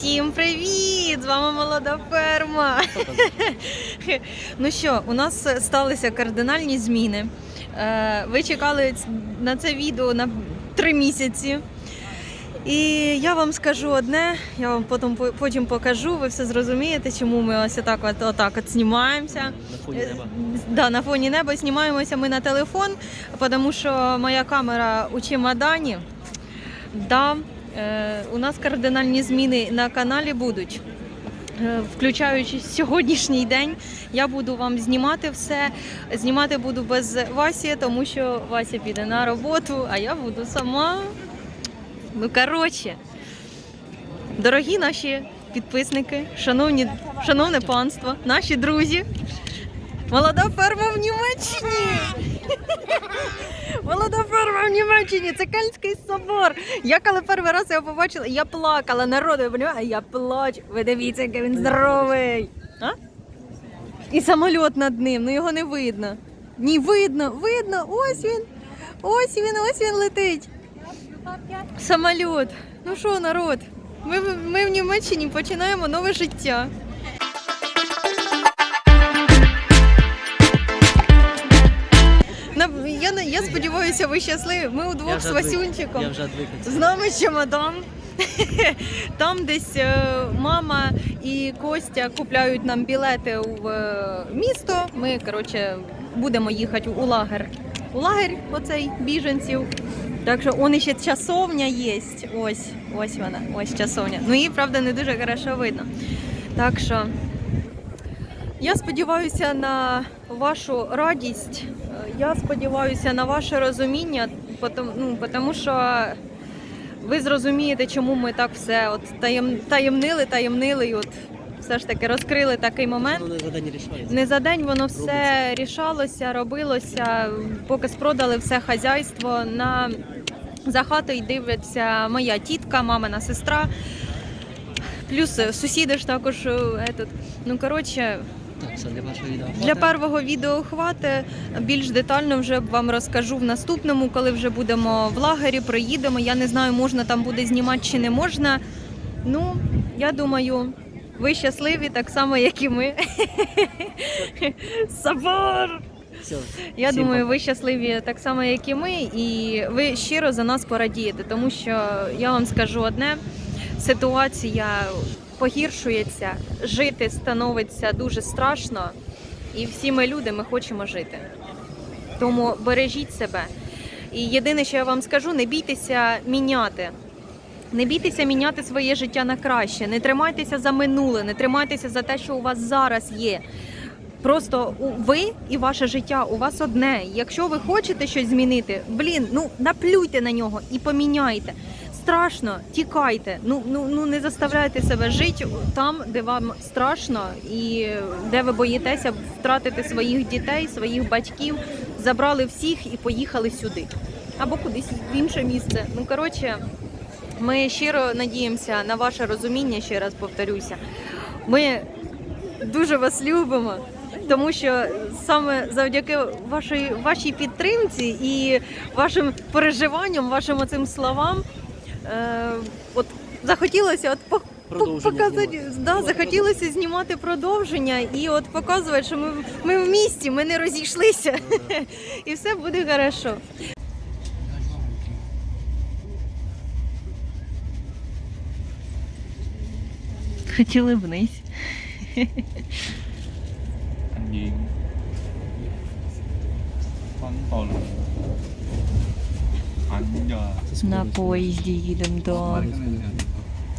Всім привіт! З вами молода ферма. ну що, у нас сталися кардинальні зміни. Е, Ви чекали на це відео на три місяці. І я вам скажу одне, я вам потім, потім покажу, ви все зрозумієте, чому ми ось отак от, отак от знімаємося. На фоні неба. Да, на фоні неба знімаємося ми на телефон, тому що моя камера у чемодані. Да, у нас кардинальні зміни на каналі будуть. Е, Включаючи сьогоднішній день, я буду вам знімати все. Знімати буду без Васі, тому що Вася піде на роботу, а я буду сама. Ну, коротше, дорогі наші підписники, шановні, шановне панство, наші друзі. Молода ферма в Німеччині. Молода ферма в Німеччині, це Кельтський собор. Я коли перший раз його побачила, я плакала народу, ви розумієте? я плачу. Ви дивіться, який він здоровий. А? І самоліт над ним, ну його не видно. Ні, видно, видно, ось він, ось він, ось він летить. Самоліт. Ну що, народ? Ми, ми в Німеччині починаємо нове життя. Сподіваюся, ви щасливі. Ми удвох з. Васюнчиком. Я вже. З нами чемодан. Там десь е, мама і Костя купляють нам білети в е, місто. Ми, коротше, будемо їхати у лагер. У лагер оцей біженців. Так що он ще часовня є. Ось, ось вона, ось часовня. Ну її, правда, не дуже хорошо видно. Так що я сподіваюся на вашу радість. Я сподіваюся на ваше розуміння, ну, тому що ви зрозумієте, чому ми так все от таєм, таємнили, таємнили, і от все ж таки розкрили такий момент. Воно не за день рішається. Не за день воно все рішалося, робилося, поки спродали все хазяйство. На за хатою дивляться моя тітка, мамина сестра. Плюс сусіди ж також е, етот. Ну коротше, Так, все, для вашого відео. для першого відео хвати. Більш детально вже вам розкажу в наступному, коли вже будемо в лагері, приїдемо. Я не знаю, можна там буде знімати чи не можна. Ну, я думаю, ви щасливі так само, як і ми. Собор! Все. Я Всім думаю, пока. ви щасливі так само, як і ми, і ви щиро за нас порадієте, тому що я вам скажу одне: ситуація погіршується, жити становиться дуже страшно, і всі ми люди, ми хочемо жити. Тому бережіть себе. І єдине, що я вам скажу, не бійтеся міняти. Не бійтеся міняти своє життя на краще, не тримайтеся за минуле, не тримайтеся за те, що у вас зараз є. Просто ви і ваше життя у вас одне. Якщо ви хочете щось змінити, блін, ну наплюйте на нього і поміняйте. Страшно, тікайте. Ну ну ну не заставляйте себе жити там, де вам страшно, і де ви боїтеся втратити своїх дітей, своїх батьків. Забрали всіх і поїхали сюди або кудись в інше місце. Ну коротше, ми щиро надіємося на ваше розуміння. Ще раз повторюся. Ми дуже вас любимо. Тому що саме завдяки вашій, вашій підтримці і вашим переживанням, вашим оцим словам, е, от захотілося от показати, да, захотілося знімати продовження і от показувати, що ми, ми в місті, ми не розійшлися. і все буде добре. Хотіли вниз. Ні. На поїзді їдемо до.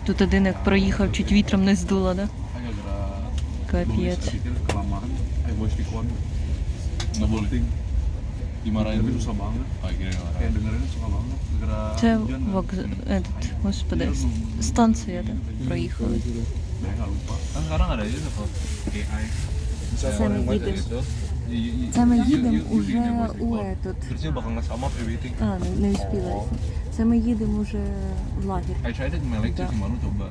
Тут один як проїхав, чуть вітром не здуло, да? Капець. Eh Це вокз... этот, господи, станція, да? Проїхали. Це ми їдемо. Це ми їдемо уже у everything А, не, не успіла. Це ми їдемо уже в лагерь. I tried it in my lecture Да.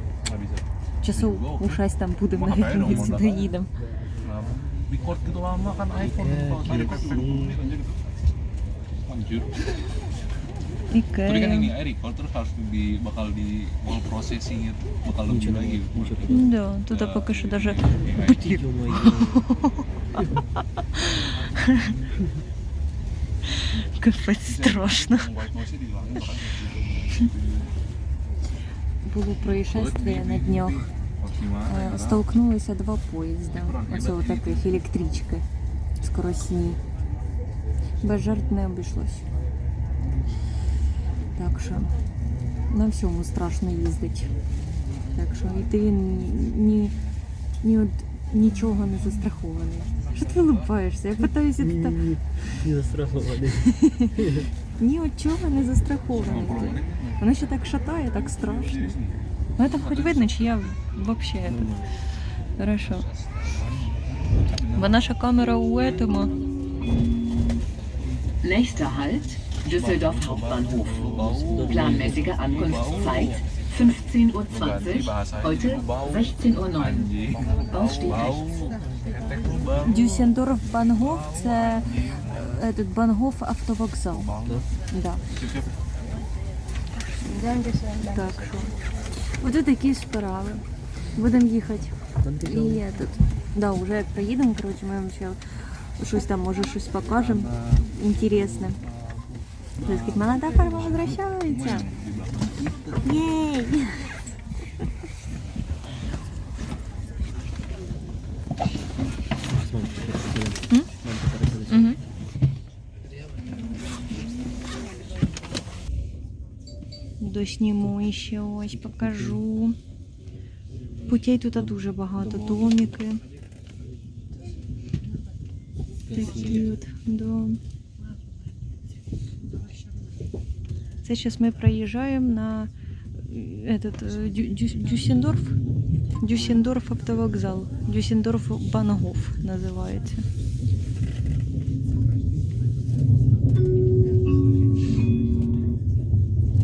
Часу у 6 там будемо навіть dong, ми сюди Монда. їдемо. Kenapa? Record gitu lama kan Kalau Ікея. Tapi kan ini air recall terus harus di bakal di wall processing itu bakal lebih lagi. Да, тут поки що даже капець страшно. Було происшествие на днях. Столкнулися два поїзда. Оце таких електрички скоростні. Без жертв не обійшлось. Так що на всьому страшно їздить. Так що і ти ні, ні, ні от нічого не застрахований. Що ти улыбаєшся? Я питаюся, ти так. Ні, Не застрахований. Ні от чого не застрахований. ти. Воно ще так шатає, так страшно. Ну там хоч видно, чи я вообще это. Хорошо. Бо наша камера у этому. Nächster Halt, Düsseldorf Hauptbahnhof. Planmäßige Ankunftszeit 15.20 Uhr, heute 16.09 Uhr. Ausstieg rechts. Дюссендорф Бангоф це этот Бангоф автовокзал. Да. Так що. Ось такі справи. Будемо їхати. І этот. Да, вже як приїдемо, коротше, ми вам ще щось там, може, щось покажемо. Інтересне. Це сказать, молода форма возвращається. Єй! М? Угу. Ще ось покажу. Путей тут дуже багато, домики. Такі от, да. Це зараз ми проїжджаємо на е, этот, е, Дю- Дю- Дюссендорф. Дюссендорф автовокзал. Дюссендорф Бангоф називається.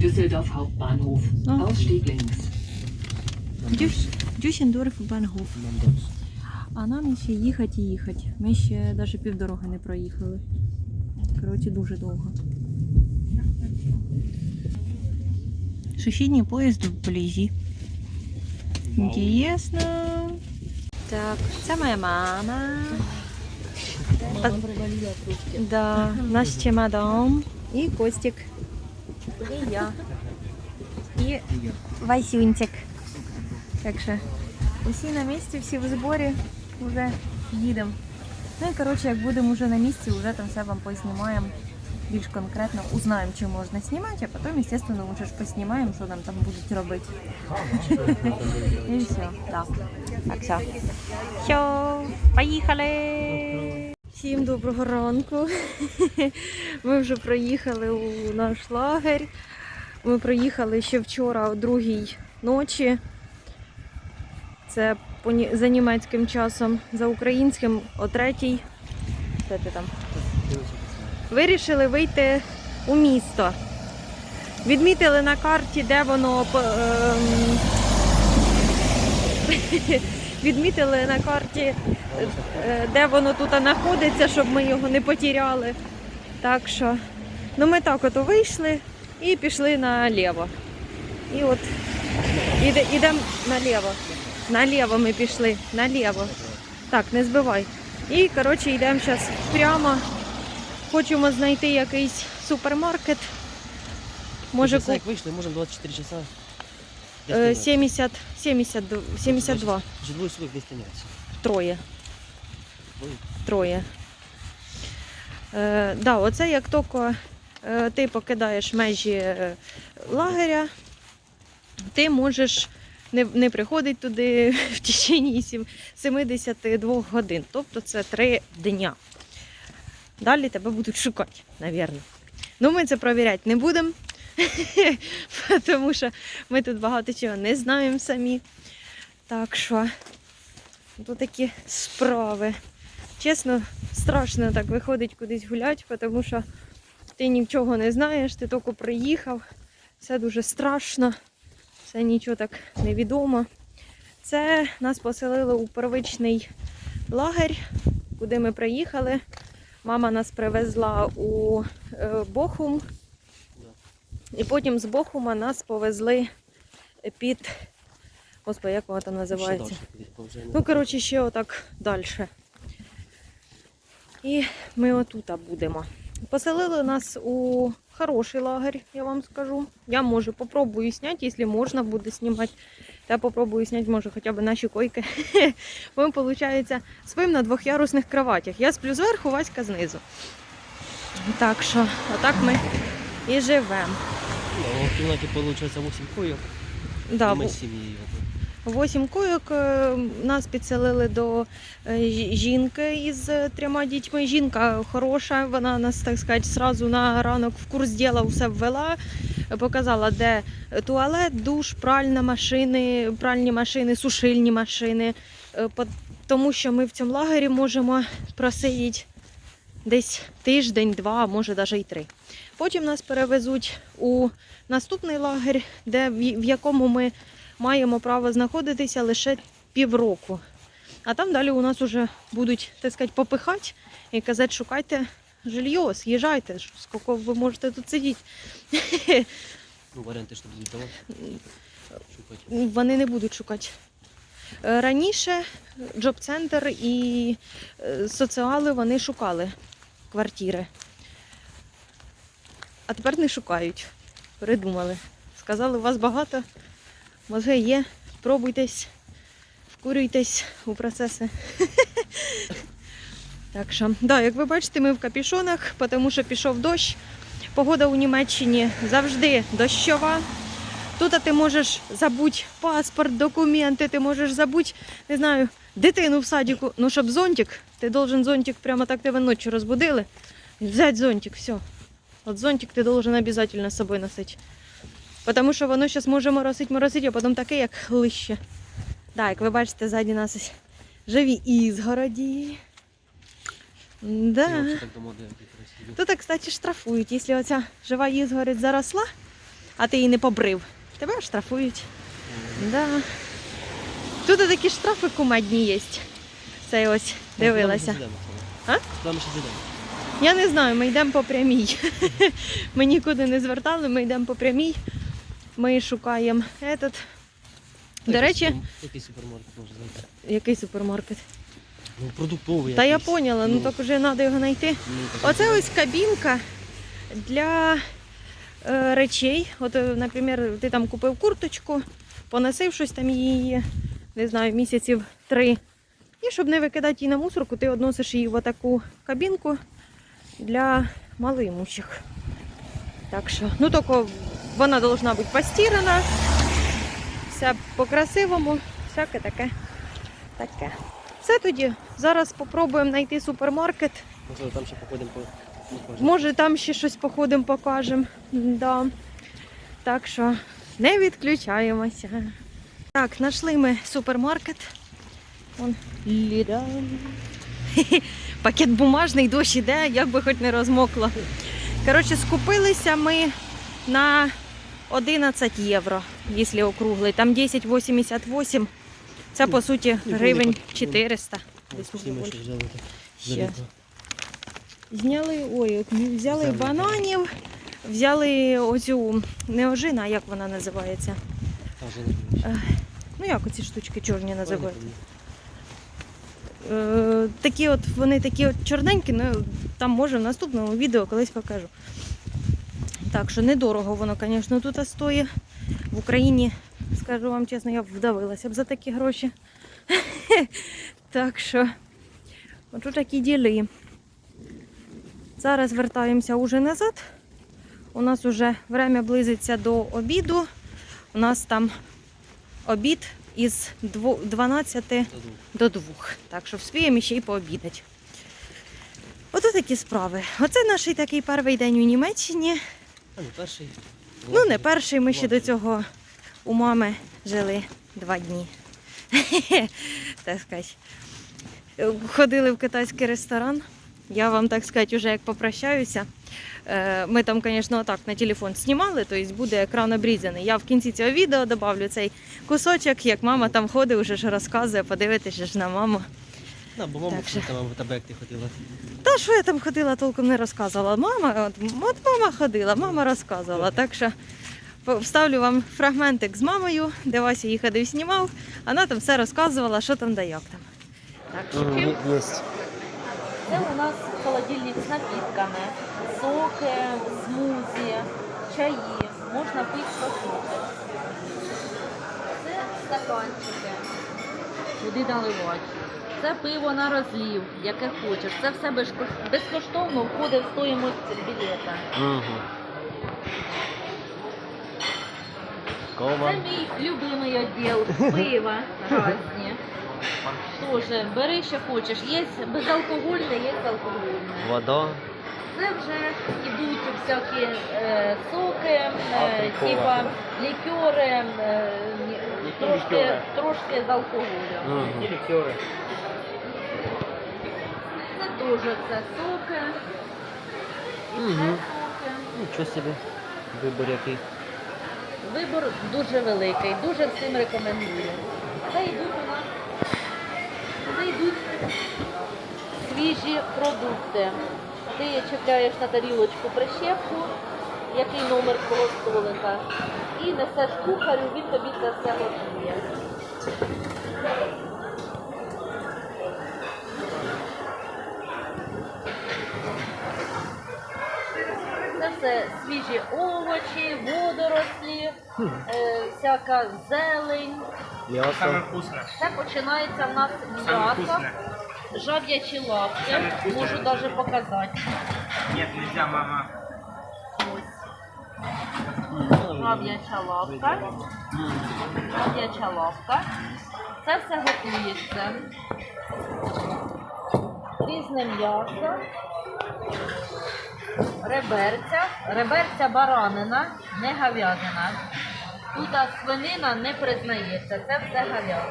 Düsseldorf Hauptbahnhof. Ah. Ausstieg links. Дюс, Дюссендорф Бангоф. А нам ще їхати і їхати. Ми ще навіть півдороги не проїхали. Коротше, дуже довго. Сусідній поїзд вблизі. Інтересно. Так, це моя мама. Та- Да, наш чемодан. І Костик. І я. І Васюнчик. Так що усі на місці, всі в зборі, вже їдемо. Ну і коротше, як будемо вже на місці, вже там все вам познімаємо Більш конкретно, узнаємо, чи можна знімати, а потім, звісно, вже ж поснімаємо, що нам там будуть робити. І все, так. Так, все. Все, поїхали! Всім доброго ранку. Ми вже проїхали у наш лагерь. Ми проїхали ще вчора о другій ночі. Це за німецьким часом, за українським о третій. Де ти там? Вирішили вийти у місто. Відмітили на карті, де воно ем, відмітили на карті, е, де воно тут знаходиться, щоб ми його не потеряли. Так що, ну ми так от вийшли і пішли наліво. І от іде, ідемо наліво. Наліво ми пішли, наліво. Так, не збивай. І, коротше, йдемо зараз прямо. Хочемо знайти якийсь супермаркет. Може, куп... як вийшли, можемо 24 часа. е, 70, 70, 72. Вже двоє десь тиняться. Троє. Троє. Е, да, оце як тільки е, ти покидаєш межі е, лагеря, ти можеш не, не приходити туди в течение 72 годин. Тобто це 3 дня. Далі тебе будуть шукати, напевно. Ну, ми це перевіряти не будемо, тому що ми тут багато чого не знаємо самі. Так що, тут такі справи. Чесно, страшно так виходить кудись гуляти, тому що ти нічого не знаєш, ти тільки приїхав, все дуже страшно, все нічого так невідомо. Це нас поселили у первичний лагерь, куди ми приїхали. Мама нас привезла у е, Бохум. І потім з Бохума нас повезли під. Господи, як вона там називається? Ну, коротше, ще отак далі. І ми отут будемо. Поселили нас у хороший лагерь, я вам скажу. Я можу попробую зняти, якщо можна буде знімати. Я попробую зняти, може, хоча б наші койки. Ми, виходить, спимо на двохярусних кроватях. Я сплю зверху, Васька знизу. Так що, отак ми і живемо. Ну, в кімнаті виходить 8 койок, Да, ми з сім'єю. Восім койок е, нас підселили до е, жінки із трьома дітьми. Жінка хороша, вона нас, так сказати, сразу на ранок в курс діла все ввела, показала, де туалет, душ, пральна машини, пральні машини, сушильні машини. Е, Тому що ми в цьому лагері можемо просидіти десь тиждень, два, може навіть і три. Потім нас перевезуть у наступний лагерь, де, в якому ми маємо право знаходитися лише півроку. А там далі у нас вже будуть, так сказати, попихати і казати, шукайте жилье, з'їжджайте, ж, скільки ви можете тут сидіти. Ну, варіанти, що будуть давати. Шукати. Вони не будуть шукати. Е, Раніше джоб-центр і е, соціали вони шукали квартири. А тепер не шукають. Передумали. Сказали, у вас багато, мозги є, пробуйтесь, вкурюйтесь у процеси. Так що, да, як ви бачите, ми в капішонах, тому що пішов дощ. Погода у Німеччині завжди дощова. Тут ти можеш забути паспорт, документи, ти можеш забути, не знаю, дитину в садіку. Ну, щоб зонтик, ти должен зонтик прямо так тебе ночі розбудили. Взять зонтик, все. От зонтик ти должен обов'язково з собою носити. Тому що воно зараз може моросить, моросить, а потім таке, як лище. Так, як ви бачите, ззаді нас ось живі ізгороді. Да. Тут, кстати, штрафують. Якщо оця жива ізгородь заросла, а ти її не побрив, тебе штрафують. Да. Тут такі штрафи кумедні є. Це ось дивилася. А? Ще зайдемо? Я не знаю, ми йдемо по прямій. Ми нікуди не звертали, ми йдемо по прямій. Ми шукаємо этот. До речі, Який супермаркет може знайти? який супермаркет? Ну, продуктовий Та я якийсь. поняла, ну так вже треба його знайти. ну, так, Оце ось кабінка для е, речей. От, е, наприклад, ти там купив курточку, поносив щось там її, не знаю, місяців три. І щоб не викидати її на мусорку, ти односиш її в таку кабінку для малоімущих. Так що, ну тільки вона повинна бути постірана, вся по-красивому, всяке таке. таке. Все тоді. Зараз спробуємо знайти супермаркет. Можливо, там ще походимо по... ну, може. Може, там ще щось походимо, покажемо. Да. Так що не відключаємося. Так, знайшли ми супермаркет. Вон Ліда. Пакет бумажний дощ іде, як би хоч не розмокло. Коротше, скупилися ми на 11 євро, якщо округлий. Там 10,88. Це по суті гривень ну, 400. Ось Десь всі ми може ще. Зняли, ой, взяли бананів, взяли оцю не ожина, а як вона називається? Більше. Ну як оці штучки чорні Ой, називаються? Е, такі от вони такі от чорненькі, ну там може в наступному відео колись покажу. Так що недорого воно, звісно, тут стоїть. В Україні, скажу вам чесно, я б вдавилася б за такі гроші. Так що, от такі діли. Зараз вертаємося уже назад. У нас вже время близиться до обіду. У нас там обід із 12 до двох. Так що вспіємо ще й пообідати. Ото такі справи. Оце наш такий перший день у Німеччині. Ну, перший. Ну, не перший, ми ще до цього у мами жили два дні. Так сказати. Ходили в китайський ресторан. Я вам, так сказати, вже як попрощаюся. Е, Ми там, звісно, отак на телефон знімали, тобто буде екран обрізаний. Я в кінці цього відео додавлю цей кусочок, як мама там ходить, вже ж розказує, подивитися ж на маму. На, бо мама що- там в тебе як ти ходила. Та що я там ходила, толком не розказувала. Мама, от, от мама ходила, мама розказувала. Так що вставлю вам фрагментик з мамою, де Вася її ходив знімав. Вона там все розказувала, що там да як там. Так, що Є. Це у нас холодильник з напітками, соки, смузі, чаї. Можна пити послухати. Це стаканчики. Куди наливати. Це пиво на розлів, яке хочеш. Це все безкоштовно входить в стоїмость білета. Угу. Це мій любимий відділ пива різні. Тоже бери, що хочеш. Є безалкогольне, є алкогольне. Вода. Це вже йдуть всякі е, соки, е, Африкова. типа лікери, е, трошки, трошки з алкоголем. Угу. Це теж це соки. І це Мгм. соки. Нічого собі. Вибор який. Вибор дуже великий, дуже всім рекомендую. Це йдуть у нас це йдуть свіжі продукти. Ти чіпляєш на тарілочку прищепку, який номер твого столика, і несеш кухарю, він тобі це все готує. Це свіжі овочі, водорослі, е, всяка зелень. М'ясо. Це починається в нас м'ясо, жаб'ячі лапки. Можу навіть показати. Нет, нельзя, мама. Ось. Жаб'яча лапка. Жаб'яча лапка. Це все готується. Різне м'ясо. Реберця. Реберця баранина, не говядина. Тут свинина не признається. Це все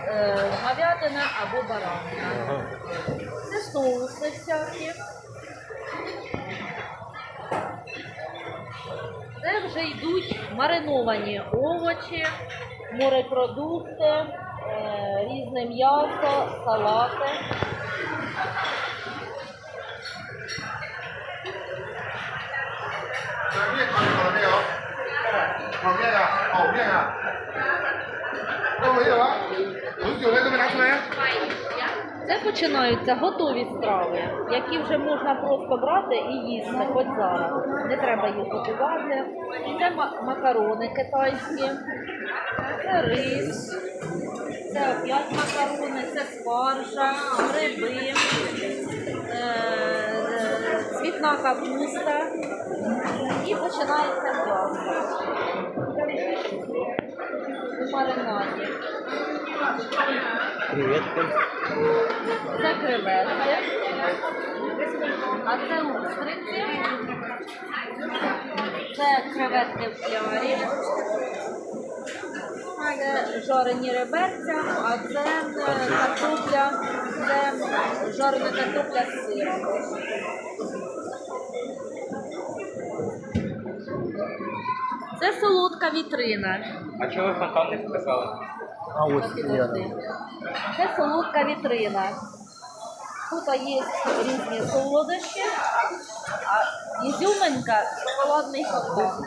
е, говядина або баранина. Це соуси всякі. Це вже йдуть мариновані овочі, морепродукти, е, різне м'ясо, салати. Це починаються готові страви, які вже можна просто брати і їсти хоч зараз. Не треба їх готувати. Це макарони китайські, це рис, це опять макарони, це спаржа, гриби, е, е, цвітна капуста. І починається м'ясо. У маринаді. Креветки. Це креветки, а це устриці, це креветки в флярі, це жарені реберця, а це картопля, це жарена картопля з сиром. Це солодка вітрина. А чого ви фонтан не показали? А ось. Це солодка вітрина. Тут є різні солодощі, а ізюминка шоколадний фонтан.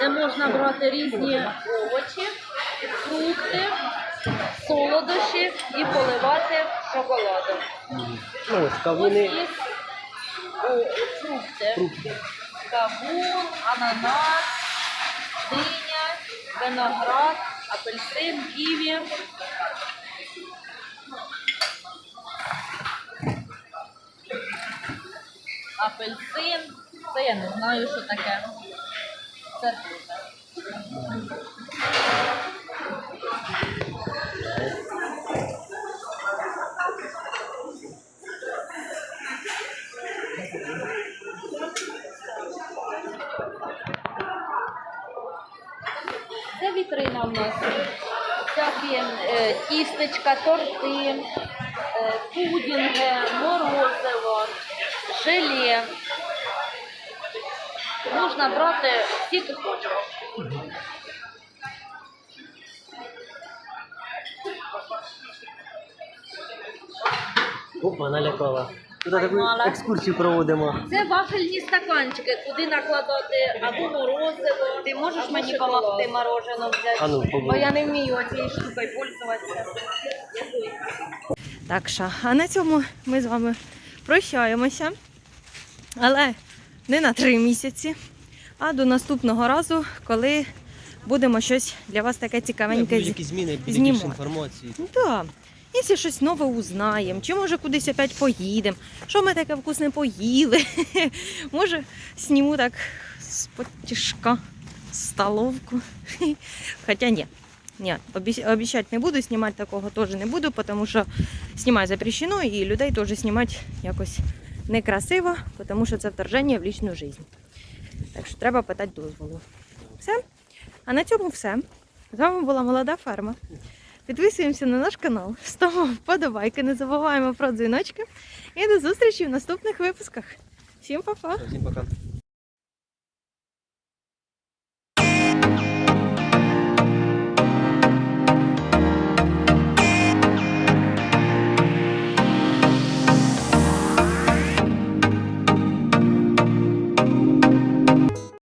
Де можна брати різні овочі, фрукти, солодощі і поливати шоколадом. Ну, ось Ось є о, фрукти. Фрукти. Кавун, ананас, диня, виноград, апельсин, ківі. Апельсин. Це я не знаю, що таке. Це вітрина у нас. Всякі е, тістечка, торти, е, пудінги, морозиво, желе. Можна брати скільки хочеш. Опа, налякала. Таку екскурсію проводимо. Це вафельні стаканчики, туди накладати або морозиво. Ти можеш мені допомогти мороженое взяти? А ну, Бо я не вмію цією штукою пользуватися. Так що, а на цьому ми з вами прощаємося. Але не на три місяці, а до наступного разу, коли будемо щось для вас таке цікавеньке. Будь-які зміни, більше інформації. Так. Якщо щось нове узнаємо, чи може кудись опять поїдемо, що ми таке вкусне поїли. може, сніму так з потішка столовку. Хоча ні. Ні, обіцяти не буду, знімати такого теж не буду, тому що знімати запрещено і людей теж знімати якось некрасиво, тому що це вторження в лічну життя. Так що треба питати дозволу. Все. А на цьому все. З вами була молода ферма. Підписуємося на наш канал, ставимо вподобайки, не забуваємо про дзвіночки. І до зустрічі в наступних випусках. Всім па-па! Всім пока.